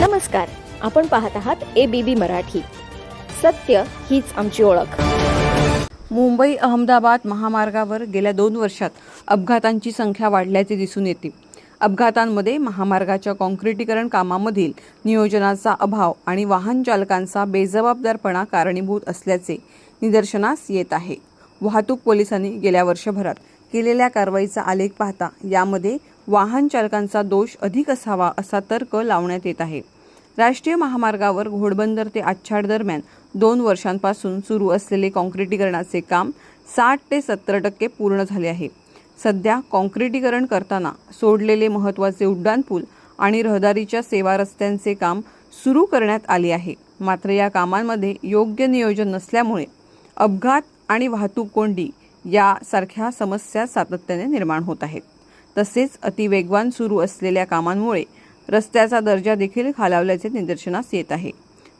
नमस्कार आपण पाहत आहात ए बी बी मराठी. सत्य हीच आमची ओळख. मुंबई अहमदाबाद महामार्गावर गेल्या दोन वर्षात अपघातांची संख्या वाढल्याचे दिसून येते. अपघातांमध्ये महामार्गाच्या काँक्रिटीकरण कामामधील नियोजनाचा अभाव आणि वाहन चालकांचा बेजबाबदारपणा कारणीभूत असल्याचे निदर्शनास येत आहे. वाहतूक पोलिसांनी गेल्या वर्षभरात केलेल्या कारवाईचा आलेख पाहता यामध्ये वाहन चालकांचा दोष अधिक असावा असा तर्क लावण्यात येत आहे. राष्ट्रीय महामार्गावर घोडबंदर ते आच्छाड दरम्यान दोन वर्षांपासून सुरू असलेले काँक्रिटीकरणाचे काम साठ ते सत्तर टक्के पूर्ण झाले आहे. सध्या काँक्रिटीकरण करताना सोडलेले महत्त्वाचे उड्डाणपूल आणि रहदारीच्या सेवा रस्त्यांचे काम सुरू करण्यात आले आहे. मात्र या कामांमध्ये योग्य नियोजन नसल्यामुळे अपघात आणि वाहतूक कोंडी यासारख्या समस्या सातत्याने निर्माण होत आहेत. तसेच अतिवेगवान सुरू असलेल्या कामांमुळे रस्त्याचा दर्जा देखील खालावल्याचे निदर्शनास येत आहे.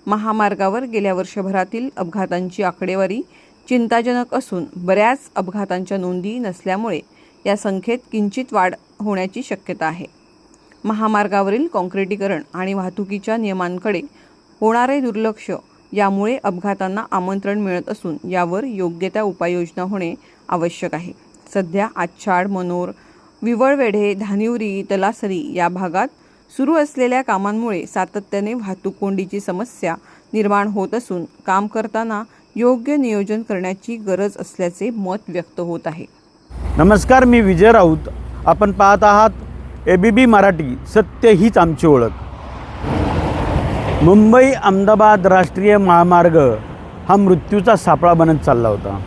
महामार्गावर गेल्या वर्षभरातील अपघातांची आकडेवारी चिंताजनक असून बऱ्याच अपघातांच्या नोंदी नसल्यामुळे या संख्येत किंचित वाढ होण्याची शक्यता आहे. महामार्गावरील काँक्रिटीकरण आणि वाहतुकीच्या नियमांकडे होणारे दुर्लक्ष यामुळे अपघातांना आमंत्रण मिळत असून यावर योग्य त्या उपाययोजना होणे आवश्यक आहे. सध्या आच्छाड मनोर विवळवेढे धानिवरी तलासरी या भागात सुरू असलेल्या कामांमुळे सातत्याने वाहतूक कोंडीची समस्या निर्माण होत असून काम करताना योग्य नियोजन करण्याची गरज असल्याचे मत व्यक्त होत आहे. नमस्कार मी विजय राऊत. आपण पाहत आहात ए बी बी मराठी सत्य हीच आमची ओळख. मुंबई अहमदाबाद राष्ट्रीय महामार्ग हा मृत्यूचा सापळा बनत चालला होता.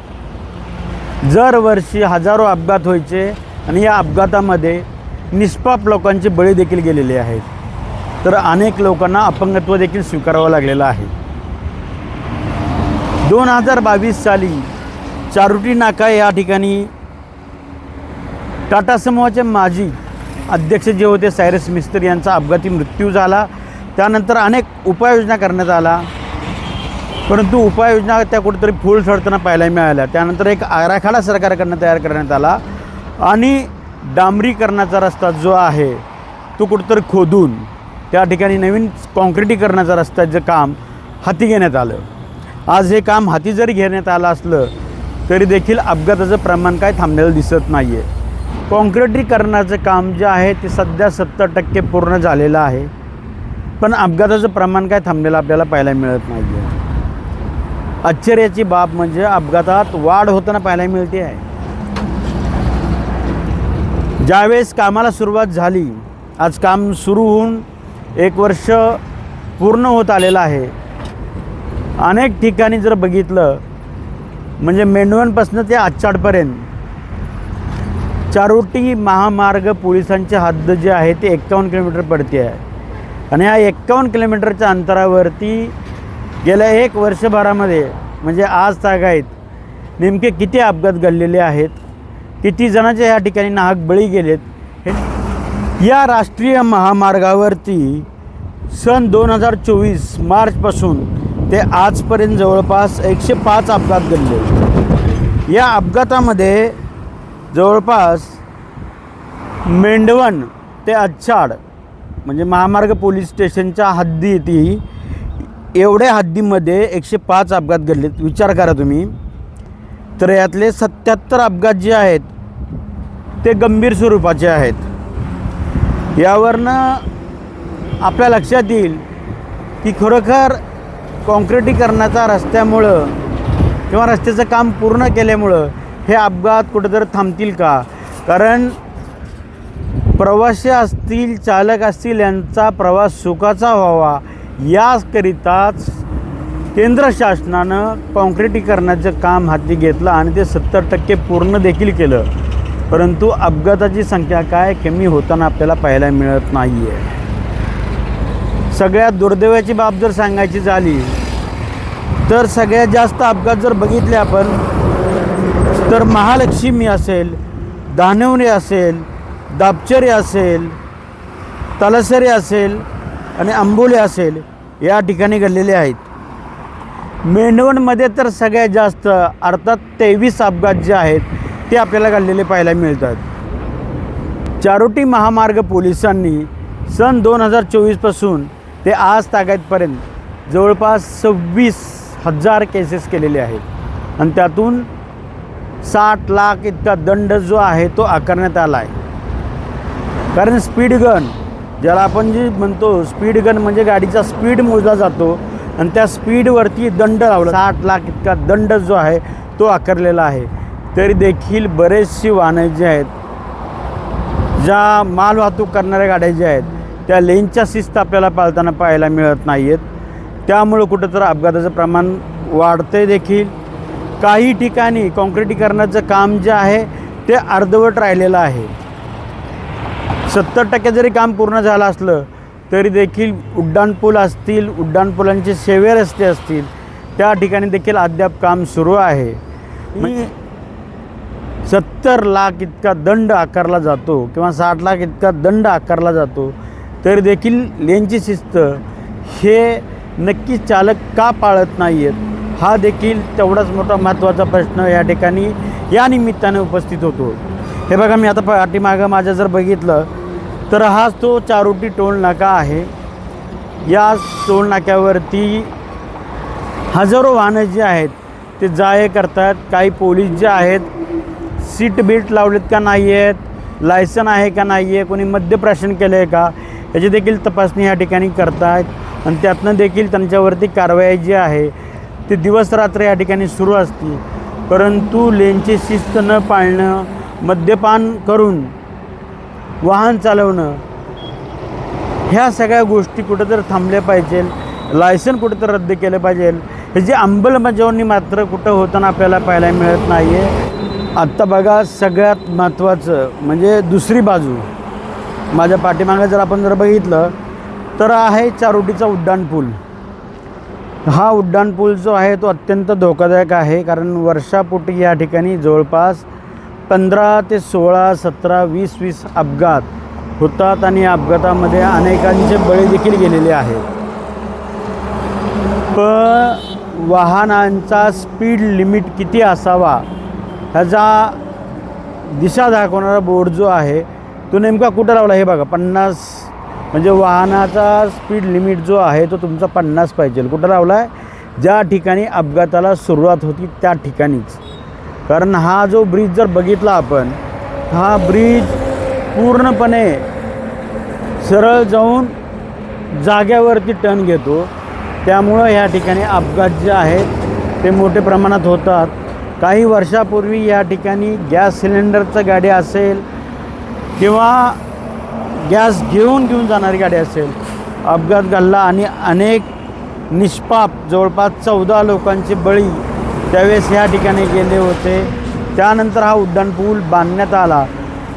दरवर्षी हजारो अपघात व्हायचे आणि या अपघातामध्ये निष्पाप लोकांचे बळी देखील गेलेले आहेत तर अनेक लोकांना अपंगत्व देखील स्वीकारावं लागलेलं आहे. दोन हजार बावीस साली चारुटी नाका या ठिकाणी टाटा समूहाचे माजी अध्यक्ष जे होते सायरस मिस्त्री यांचा अपघाती मृत्यू झाला. त्यानंतर अनेक उपाययोजना करण्यात आला. परंतु उपाययोजना त्या कुठेतरी फूल ठरताना पाहायला मिळाल्या. त्यानंतर एक आराखडा सरकारकडनं तयार करण्यात आला. आणि डांबरीकरणाचा रस्ता जो आहे तो कुठंतरी खोदून त्या ठिकाणी नवीन काँक्रिटीकरणाचा रस्त्याचं काम हाती घेण्यात आलं. आज हे काम हाती जरी घेण्यात आलं असलं तरी देखील अपघाताचं प्रमाण काय थांबलेलं दिसत नाही आहे काँक्रिटीकरणाचं काम जे आहे ते सध्या सत्तर टक्के पूर्ण झालेलं आहे. पण अपघाताचं प्रमाण काय थांबलेलं आपल्याला पाहायला मिळत नाही आहे आश्चर्याची बाब म्हणजे अपघातात वाढ होताना पाहायला मिळते आहे. ज्यावेळेस कामाला सुरुवात झाली आज काम सुरू होऊन एक वर्ष पूर्ण होत आलेलं आहे. अनेक ठिकाणी जर बघितलं म्हणजे मेंढवणपासून ते आचाडपर्यंत चारोटी महामार्ग पोलिसांचे हद्द जे आहे ते एक्कावन्न किलोमीटर पडते आहे. आणि या एक्कावन्न किलोमीटरच्या अंतरावरती गेल्या एक वर्षभरामध्ये म्हणजे आज तागायत नेमके किती अपघात घडलेले आहेत? किती जणांच्या या ठिकाणी नाहक बळी गेलेत. हे या राष्ट्रीय महामार्गावरती सन दोन हजार चोवीस मार्चपासून ते आजपर्यंत जवळपास एकशे पाच अपघात घडले. या अपघातामध्ये जवळपास मेंढवण ते अच्छाड म्हणजे महामार्ग पोलीस स्टेशनच्या हद्दीती एवढ्या हद्दीमध्ये एकशे पाच अपघात घडलेत. विचार करा तुम्ही. तर यातले सत्याहत्तर अपघात जे आहेत ते गंभीर स्वरूपाचे आहेत. यावरनं आपल्या लक्षात येईल की खरोखर काँक्रिटीकरणाचा रस्त्यामुळं किंवा रस्त्याचं काम पूर्ण केल्यामुळं हे अपघात कुठंतरी थांबतील का? कारण प्रवासी असतील चालक असतील यांचा प्रवास सुखाचा व्हावा याकरिताच केंद्र शासनानं काँक्रिटीकरणाचं काम हाती घेतलं आणि ते सत्तर टक्के पूर्ण देखील केलं. परंतु अपघाताची संख्या काय कमी होताना आपल्याला पाहायला मिळत नाही आहे सगळ्यात दुर्दैवाची बाब जर सांगायची झाली तर सगळ्यात जास्त अपघात जर बघितले आपण तर महालक्ष्मी असेल दानवणे असेल दापचरे असेल तलसरे असेल आणि आंबोले असेल या ठिकाणी घडलेले आहेत. मेंढवणमध्ये तर सगळ्यात जास्त अर्थात तेवीस अपघात जे आहेत ते आपल्याला घडलेले पाहायला मिळतात. चारोटी महामार्ग पोलिसांनी सन दोन हजार चोवीसपासून ते आज तागायतपर्यंत जवळपास सव्वीस हजार केसेस केलेले आहेत. आणि त्यातून साठ लाख इतका दंड जो आहे तो आकारण्यात आला आहे. कारण स्पीड गन ज्याला आपण जे म्हणतो स्पीड गन म्हणजे गाडीचा स्पीड मोजला जातो आणि त्या स्पीडवरती दंड लावला. साठ लाख इतका दंड जो आहे तो आकारलेला आहे. तरी देखील बरेचशी वाहनं जी आहेत ज्या माल वाहतूक करणाऱ्या गाड्या ज्या आहेत त्या लेनच्या शिस्त आपल्याला पाळताना पाहायला मिळत नाही आहेत त्यामुळं कुठंतरी अपघाताचं प्रमाण वाढते देखील. काही ठिकाणी काँक्रिटीकरणाचं काम जे आहे ते अर्धवट राहिलेलं आहे. सत्तर टक्के जरी काम पूर्ण झालं असलं तरी देखील उड्डाणपूल असतील उड्डाणपुलांचे सेवे रस्ते असतील त्या ठिकाणी देखील अद्याप काम सुरू आहे. म्हणजे सत्तर लाख इतका दंड आकारला जातो किंवा साठ लाख इतका दंड आकारला जातो तरी देखील लेनची शिस्त हे नक्कीच चालक का पाळत नाही आहेत हा देखील तेवढाच मोठा महत्त्वाचा प्रश्न या ठिकाणी या निमित्ताने उपस्थित होतो. हे बघा मी आता पाठीमागं माझ्या जर बघितलं तर हाच तो चारोटी टोल नाका आहे. या टोल नाक्यावरती हजारो वाहनं जी आहेत ते जाये करतात. काही पोलीस जे आहेत सीट बेल्ट लावलेत का नाही आहेत लायसन आहे का नाही आहे कोणी मद्यप्राशन केलं आहे का याची देखील तपासणी या ठिकाणी करतात आणि त्यातनं देखील त्यांच्यावरती कारवाई जी आहे ती दिवसरात्र या ठिकाणी सुरू असते. परंतु लेनची शिस्त न पाळणं मद्यपान करून वाहन चालवणं ह्या सगळ्या गोष्टी कुठंतरी थांबल्या पाहिजे. लायसन कुठंतरी रद्द केलं पाहिजे. हे जे अंमलबजावणी मात्र कुठं होताना आपल्याला पाहायला मिळत नाही आहे आत्ता बघा सगळ्यात महत्त्वाचं म्हणजे दुसरी बाजू. माझ्या पाठीमागं जर आपण जर बघितलं तर आहे चारोटीचा उड्डाणपूल हा उड्डाणपूल जो आहे तो अत्यंत धोकादायक आहे. कारण वर्षापोटी या ठिकाणी जवळपास पंधरा ते सोळा सतरा वीस वीस अपघात होतात आणि या अपघातामध्ये अनेकांचे बळी देखील गेलेले आहेत. पण वाहनांचा स्पीड लिमिट किती असावा ह्याचा दिशा दाखवणारा बोर्ड जो आहे तो नेमका कुठं लावला हे बघा पन्नास म्हणजे वाहनाचा स्पीड लिमिट जो आहे तो तुमचा पन्नास पाहिजे. कुठं लावला आहे ज्या ठिकाणी अपघाताला सुरुवात होती त्या ठिकाणीच. कारण हा जो ब्रिज जर बघितला आपण हा ब्रिज पूर्णपणे सरळ जाऊन जाग्यावरती टर्न घेतो. त्यामुळं ह्या ठिकाणी अपघात जे आहेत ते मोठ्या प्रमाणात होतात. काही वर्षापूर्वी या ठिकाणी गॅस सिलेंडरचं गाडी असेल किंवा गॅस घेऊन घेऊन जाणारी गाडी असेल अपघात घडला आणि अनेक निष्पाप जवळपास चौदा लोकांचे बळी त्यावेळेस ह्या ठिकाणी गेले होते. त्यानंतर हा उड्डाणपूल बांधण्यात आला.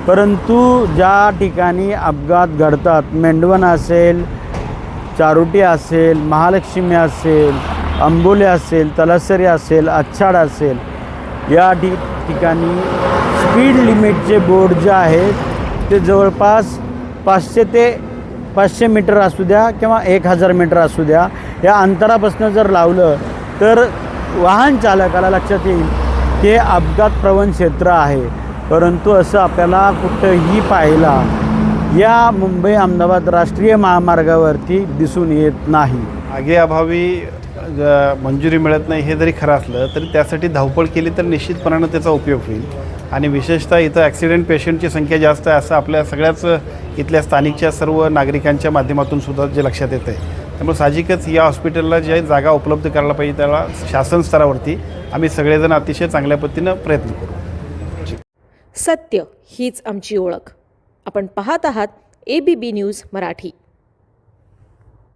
परंतु ज्या ठिकाणी अपघात घडतात मेंढवण असेल चारोटी असेल महालक्ष्मी असेल अंबोले असेल तलासरी असेल आच्छाड असेल या ठि ठिकाणी स्पीड लिमिटचे बोर्ड जे आहेत ते जवळपास पाचशे ते पाचशे मीटर असू द्या किंवा एक हजार मीटर असू द्या या अंतरापासून जर लावलं तर वाहन चालकाला लक्षात येईल ते हे अपघात प्रवण क्षेत्र आहे. परंतु असं आपल्याला कुठंही पाहायला या मुंबई अहमदाबाद राष्ट्रीय महामार्गावरती दिसून येत नाही. आगेअभावी अभावी मंजुरी मिळत नाही हे जरी खरं असलं तरी त्यासाठी धावपळ केली तर निश्चितपणानं त्याचा उपयोग होईल. आणि विशेषतः इथं ॲक्सिडेंट पेशंटची संख्या जास्त आहे असं आपल्या सगळ्याच इथल्या स्थानिकच्या सर्व नागरिकांच्या माध्यमातून सुद्धा जे लक्षात येतं आहे त्यामुळे साहजिकच या हॉस्पिटलला ज्या जागा उपलब्ध करायला पाहिजे त्याला शासन स्तरावरती आम्ही सगळेजण अतिशय चांगल्या पद्धतीनं प्रयत्न करू. सत्य हीच आमची ओळख. आपण पाहत आहात A B B news Marathi.